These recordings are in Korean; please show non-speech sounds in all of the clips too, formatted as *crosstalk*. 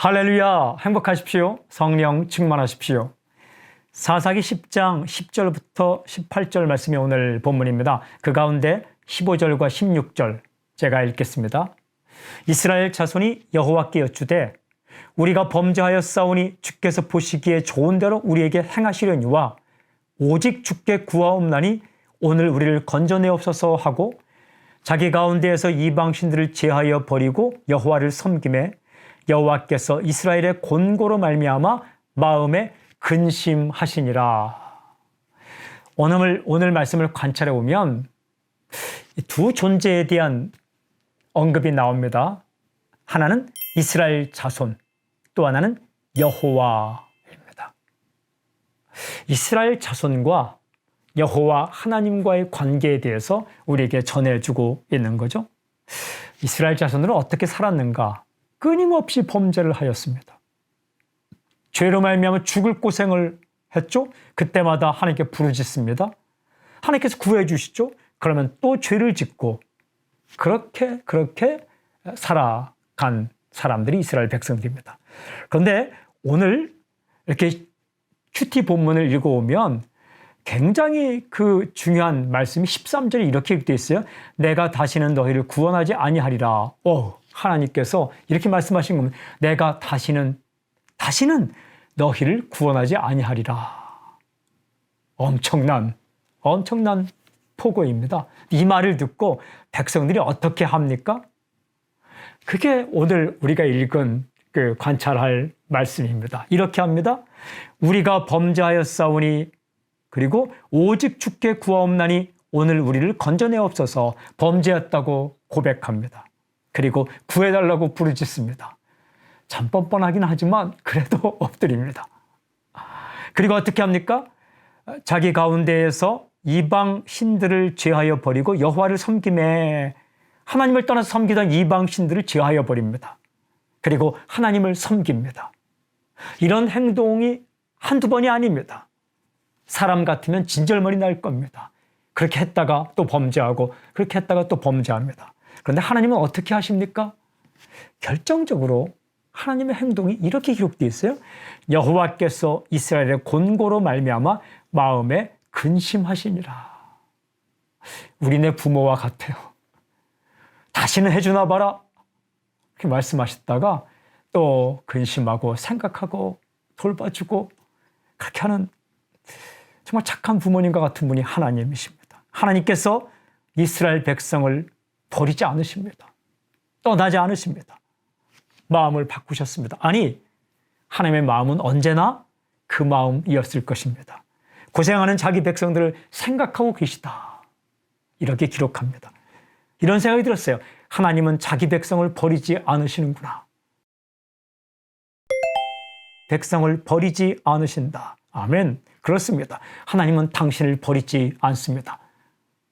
할렐루야! 행복하십시오. 성령 충만하십시오. 사사기 10장 10절부터 18절 말씀이 오늘 본문입니다. 그 가운데 15절과 16절 제가 읽겠습니다. 이스라엘 자손이 여호와께 여쭈되 우리가 범죄하여 싸우니 주께서 보시기에 좋은 대로 우리에게 행하시려니와 오직 주께 구하옵나니 오늘 우리를 건져내옵소서 하고 자기 가운데에서 이방신들을 제하여 버리고 여호와를 섬김에 여호와께서 이스라엘의 곤고로 말미암아 마음에 근심하시니라. 오늘 오늘 말씀을 관찰해 보면 두 존재에 대한 언급이 나옵니다. 하나는 이스라엘 자손, 또 하나는 여호와입니다. 이스라엘 자손과 여호와 하나님과의 관계에 대해서 우리에게 전해주고 있는 거죠. 이스라엘 자손들은 어떻게 살았는가? 끊임없이 범죄를 하였습니다. 죄로 말미암아 죽을 고생을 했죠. 그때마다 하나님께 부르짖습니다. 하나님께서 구해 주시죠. 그러면 또 죄를 짓고 그렇게 그렇게 살아간 사람들이 이스라엘 백성들입니다. 그런데 오늘 이렇게 큐티 본문을 읽어오면 굉장히 그 중요한 말씀이 13절에 이렇게 되어 있어요. 내가 다시는 너희를 구원하지 아니하리라. 오, 하나님께서 이렇게 말씀하신 겁니다. 내가 다시는 다시는 너희를 구원하지 아니하리라. 엄청난 엄청난 포고입니다. 이 말을 듣고 백성들이 어떻게 합니까? 그게 오늘 우리가 읽은 그 관찰할 말씀입니다. 이렇게 합니다. 우리가 범죄하여 싸우니 그리고 오직 주께 구하옵나니 오늘 우리를 건져내옵소서 범죄했다고 고백합니다. 그리고 구해달라고 부르짖습니다. 참 뻔뻔하긴 하지만 그래도 *laughs* 엎드립니다. 그리고 어떻게 합니까? 자기 가운데에서 이방 신들을 제하여 버리고 여호와를 섬김에 하나님을 떠나서 섬기던 이방 신들을 제하여 버립니다. 그리고 하나님을 섬깁니다. 이런 행동이 한두 번이 아닙니다. 사람 같으면 진절머리 날 겁니다. 그렇게 했다가 또 범죄하고 그렇게 했다가 또 범죄합니다. 그런데 하나님은 어떻게 하십니까? 결정적으로 하나님의 행동이 이렇게 기록되어 있어요. 여호와께서 이스라엘의 곤고로 말미암아 마음에 근심하시니라. 우리네 부모와 같아요. 다시는 해주나 봐라. 이렇게 말씀하셨다가 또 근심하고 생각하고 돌봐주고 그렇게 하는 정말 착한 부모님과 같은 분이 하나님이십니다. 하나님께서 이스라엘 백성을 버리지 않으십니다. 떠나지 않으십니다. 마음을 바꾸셨습니다. 아니, 하나님의 마음은 언제나 그 마음이었을 것입니다. 고생하는 자기 백성들을 생각하고 계시다. 이렇게 기록합니다. 이런 생각이 들었어요. 하나님은 자기 백성을 버리지 않으시는구나. 백성을 버리지 않으신다. 아멘. 그렇습니다. 하나님은 당신을 버리지 않습니다.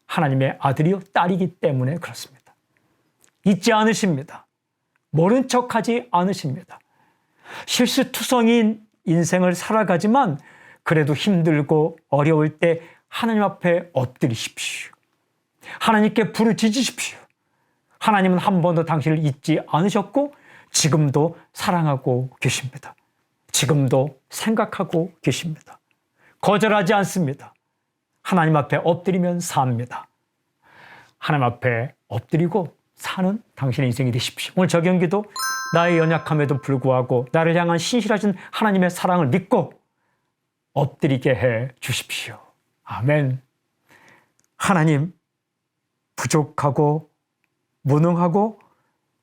하나님의 아들이요 딸이기 때문에 그렇습니다. 잊지 않으십니다. 모른 척하지 않으십니다. 실수투성인 인생을 살아가지만 그래도 힘들고 어려울 때 하나님 앞에 엎드리십시오. 하나님께 부르짖으십시오. 하나님은 한 번도 당신을 잊지 않으셨고 지금도 사랑하고 계십니다. 지금도 생각하고 계십니다. 거절하지 않습니다. 하나님 앞에 엎드리면 삽니다. 하나님 앞에 엎드리고 사는 당신의 인생이 되십시오. 오늘 저 경기도 나의 연약함에도 불구하고 나를 향한 신실하신 하나님의 사랑을 믿고 엎드리게 해 주십시오. 아멘. 하나님, 부족하고 무능하고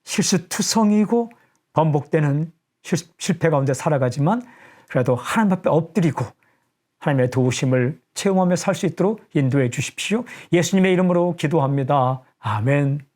실수투성이고 반복되는 실패 가운데 살아가지만 그래도 하나님 앞에 엎드리고 하나님의 도우심을 체험하며 살 수 있도록 인도해 주십시오. 예수님의 이름으로 기도합니다. 아멘.